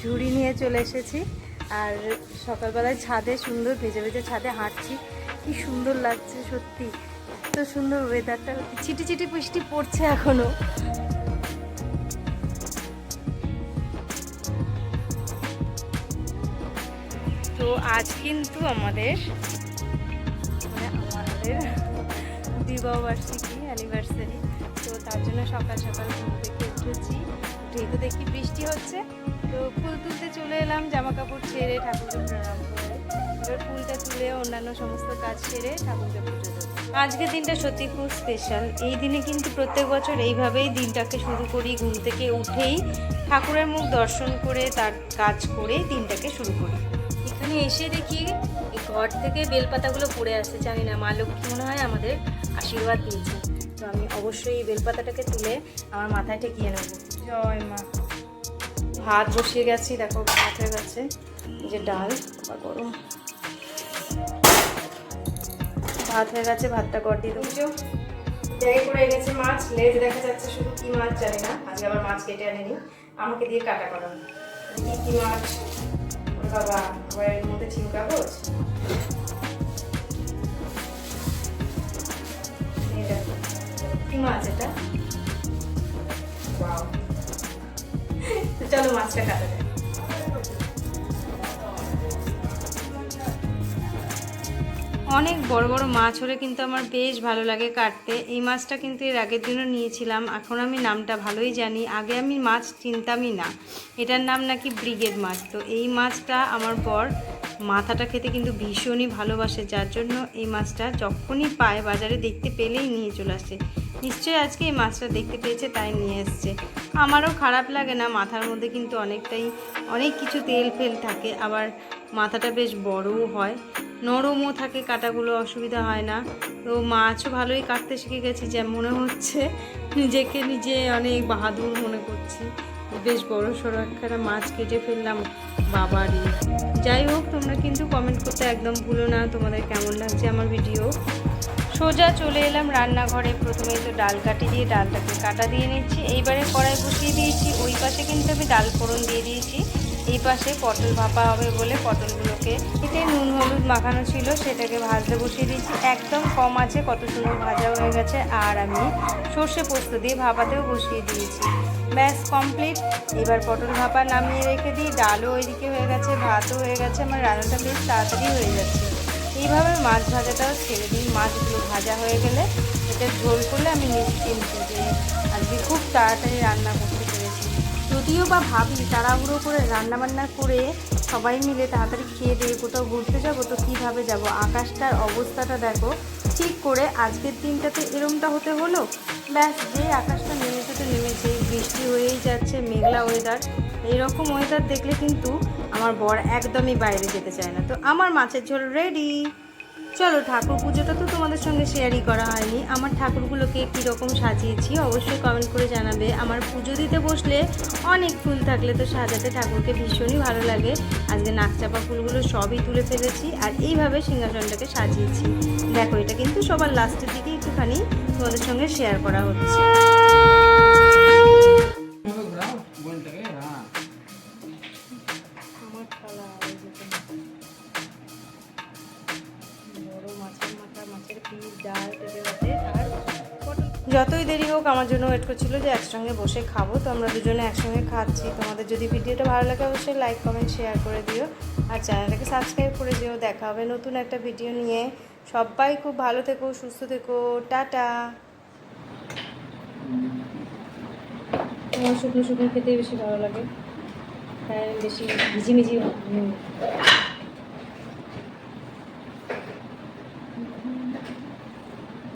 ঝুড়ি নিয়ে চলে এসেছি। আর সকালবেলায় ছাদে, সুন্দর ভেজে ভেজে ছাদে হাঁটছি। কি সুন্দর লাগছে সত্যি। এত সুন্দর ওয়েদারটা চিটি চিটি বৃষ্টি পড়ছে এখনও। তো আজ কিন্তু আমাদের মানে আমাদের বিবাহবার্ষিকী অ্যানিভার্সারি তো তার জন্য সকাল সকাল ঘুম থেকে উঠেছি। উঠেই তো দেখি, বৃষ্টি হচ্ছে। তো ফুল তুলতে চলে এলাম জামা কাপড় ছেড়ে ঠাকুরকে প্রণাম করে, এবার ফুলটা তুলে অন্যান্য সমস্ত কাজ সেরে ঠাকুরকে পুজো দেবো। আজকের দিনটা সত্যি খুব স্পেশাল এই দিনে কিন্তু প্রত্যেক বছর এইভাবেই দিনটাকে শুরু করি, ঘুম থেকে উঠেই ঠাকুরের মুখ দর্শন করে, তার কাজ করে দিনটাকে শুরু করি। এখানে এসে দেখি ঘর থেকে বেলপাতাগুলো পড়ে আসছে, জানি না, মা লক্ষ্মী মনে হয় আমাদের আশীর্বাদ দিয়েছে তো আমি অবশ্যই এই বেলপাতাটাকে তুলে আমার মাথায় ঠেকিয়ে নেব। ভাত বসিয়ে গেছি, দেখো ভাত হয়ে গেছে। যে ডাল বা গরম। ভাত হয়ে গেছে, ভাতটা কর দিয়ে দেবো। জায়গায় করে গেছে মাছ, লেজ দেখা যাচ্ছে শুধু কি মাছ জানি না। আজকে আবার মাছ কেটে আনেনি। আমাকে দিয়ে কাটা করানো কি কি মাছ? বাবা, আবার এর মধ্যে ছিম কাগজ? কি মাছ এটা? মাছটা কাটা। যায় অনেক বড় বড় মাছ হলে কিন্তু আমার বেশ ভালো লাগে কাটতে। এই মাছটা কিন্তু এর আগের দিনও নিয়েছিলাম, এখন আমি নামটা ভালোই জানি। আগে আমি মাছ চিনতামই না। এটার নাম নাকি ব্রিগেড মাছ। তো এই মাছটা আমার বর মাথাটা খেতে কিন্তু ভীষণই ভালোবাসে, যার জন্য এই মাছটা যখনই পায় বাজারে দেখতে পেলেই নিয়ে চলে আসে। নিশ্চয়ই আজকে এই মাছটা দেখতে পেয়েছে, তাই নিয়ে এসছে। আমারও খারাপ লাগে না, মাথার মধ্যে কিন্তু অনেকটাই, অনেক কিছু তেল ফেল থাকে, আবার মাথাটা বেশ বড়ও হয়। নরমও থাকে, কাটাগুলো অসুবিধা হয় না। তো মাছও ভালোই কাটতে শিখে গেছি, যে মনে হচ্ছে নিজেকে নিজে অনেক বাহাদুর মনে করছি। বেশ বড় সড়ো একখানা মাছ কেটে ফেললাম বাবারই যাই হোক, তোমরা কিন্তু কমেন্ট করতে একদম ভুলো না, তোমাদের কেমন লাগছে আমার ভিডিও সোজা চলে এলাম রান্নাঘরে। প্রথমে তো ডাল কাটি দিয়ে ডালটাকে কাটা দিয়ে নিচ্ছি। এইবারে কড়াই বসিয়ে দিয়েছি। ওই পাশে কিন্তু আমি ডাল ফোড়ন দিয়ে দিয়েছি। এই পাশে পটল ভাপা হবে বলে পটলগুলোকে এতে নুন, হলুদ মাখানো ছিল, সেটাকে ভাজতে বসিয়ে দিয়েছি। একদম কম আছে, কত সুন্দর ভাজা হয়ে গেছে। আর আমি সর্ষে পোস্ত দিয়ে ভাপাতেও বসিয়ে দিয়েছি। ব্যাস, কমপ্লিট। এবার পটল ভাপা নামিয়ে রেখে দিই। ডালও ওইদিকে হয়ে গেছে, ভাতও হয়ে গেছে। আমার রান্নাটা বেশ তাড়াতাড়ি হয়ে যাচ্ছে। এইভাবে মাছ ভাজাটাও ছেড়ে দিই। মাছগুলো ভাজা হয়ে গেলে এটা ঝোল করলে আমি নিশ্চিন্ত যে আজকে খুব তাড়াতাড়ি রান্না করতে পেরেছি। যদিও বা ভাবি তাড়াহুড়ো করে রান্না বান্না করে সবাই মিলে তাড়াতাড়ি খেয়ে দিয়ে কোথাও ঘুরতে যাব, তো কীভাবে যাব? আকাশটার অবস্থাটা দেখো। ঠিক করে আজকের দিনটাতে এরমটা হতে হলো? ব্যাস, যে আকাশটা নেমেছে তো নেমেছে বৃষ্টি হয়েই যাচ্ছে, মেঘলা ওয়েদার এইরকম ওয়েদার দেখলে কিন্তু আমার বর একদমই বাইরে যেতে চায় না। তো আমার মাছের ঝোল রেডি চলো, ঠাকুর পুজোটা তো তোমাদের সঙ্গে শেয়ারই করা হয়নি। আমার ঠাকুরগুলোকে কীরকম সাজিয়েছি অবশ্যই কমেন্ট করে জানাবে। আমার পুজো দিতে বসলে অনেক ফুল থাকলে তো সাজাতে ঠাকুরকে ভীষণই ভালো লাগে। আজকে নাকচাপা ফুলগুলো সবই তুলে ফেলেছি আর এইভাবে সিংহাসনটাকে সাজিয়েছি। দেখো, এটা কিন্তু সবার লাস্টের দিকে একটুখানি তোমাদের সঙ্গে শেয়ার করা হচ্ছে। যতই দেরি হোক, আমার জন্য ওয়েট করছিল যে একসঙ্গে বসে খাব। তো আমরা দুজনে একসঙ্গে খাচ্ছি। তোমাদের যদি ভিডিওটা ভালো লাগে, অবশ্যই লাইক কমেন্ট শেয়ার করে দিও। আর চ্যানেলটাকে সাবস্ক্রাইব করে দিও। দেখা হবে নতুন একটা ভিডিও নিয়ে। সবাই খুব ভালো থেকো, সুস্থ থেকো। টাটা। শুকনো শুকনো খেতে বেশি ভালো লাগে। তাই আমি বেশি ভিজিমিজি